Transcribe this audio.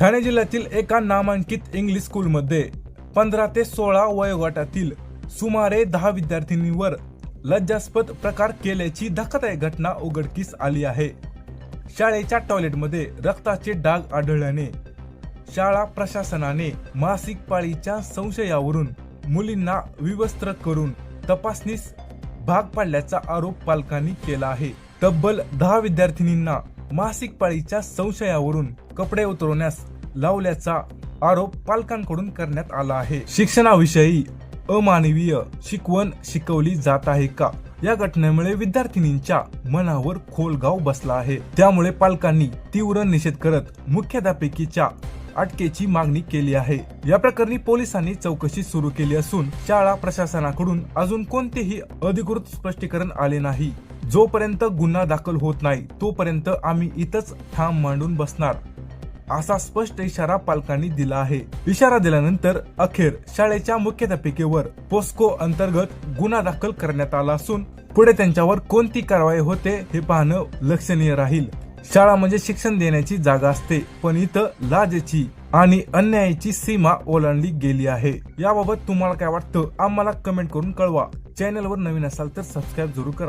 ठाणे जिल्ह्यातील एका नामांकित इंग्लिश स्कूलमध्ये पंधरा ते सोळा वयोगटातील सुमारे दहा विद्यार्थिनींवर लज्जास्पद प्रकार केल्याची धक्कादायक घटना उघडकीस आली आहे. शाळेच्या टॉयलेटमध्ये रक्ताचे डाग आढळल्याने शाळा प्रशासनाने मासिक पाळीच्या संशयावरून मुलींना विवस्त्र करून तपासणीस भाग पाडल्याचा आरोप पालकांनी केला आहे. तब्बल दहा विद्यार्थिनींना मासिक पाळीच्या संशयावरून कपडे उतरवण्यास लावल्याचा आरोप पालकांकडून करण्यात आला आहे. शिक्षणाविषयी अमानवीय शिकवण शिकवली जात आहे का? या घटनेमुळे विद्यार्थिनींच्या मनावर खोलगाव बसला आहे. त्यामुळे पालकांनी तीव्र निषेध करत मुख्याध्यापिकेच्या अटकेची मागणी केली आहे. या प्रकरणी पोलिसांनी चौकशी सुरू केली असून शाळा प्रशासनाकडून अजून कोणतेही अधिकृत स्पष्टीकरण आले नाही. जोपर्यंत गुन्हा दाखल होत नाही तोपर्यंत आम्ही इथंच ठाम मांडून बसणार असा स्पष्ट इशारा पालकांनी दिला आहे. इशारा दिल्यानंतर अखेर शाळेच्या मुख्याध्यापिकेवर पोस्को अंतर्गत गुन्हा दाखल करण्यात आला असून पुढे त्यांच्यावर कोणती कारवाई होते हे पाहणं लक्षणीय राहील. शाळा म्हणजे शिक्षण देण्याची जागा असते पण इथं लाजेची आणि अन्यायाची सीमा ओलांडली गेली आहे. याबाबत तुम्हाला काय वाटतं आम्हाला कमेंट करून कळवा. चॅनलवर नवीन असाल तर सबस्क्राईब जरूर करा.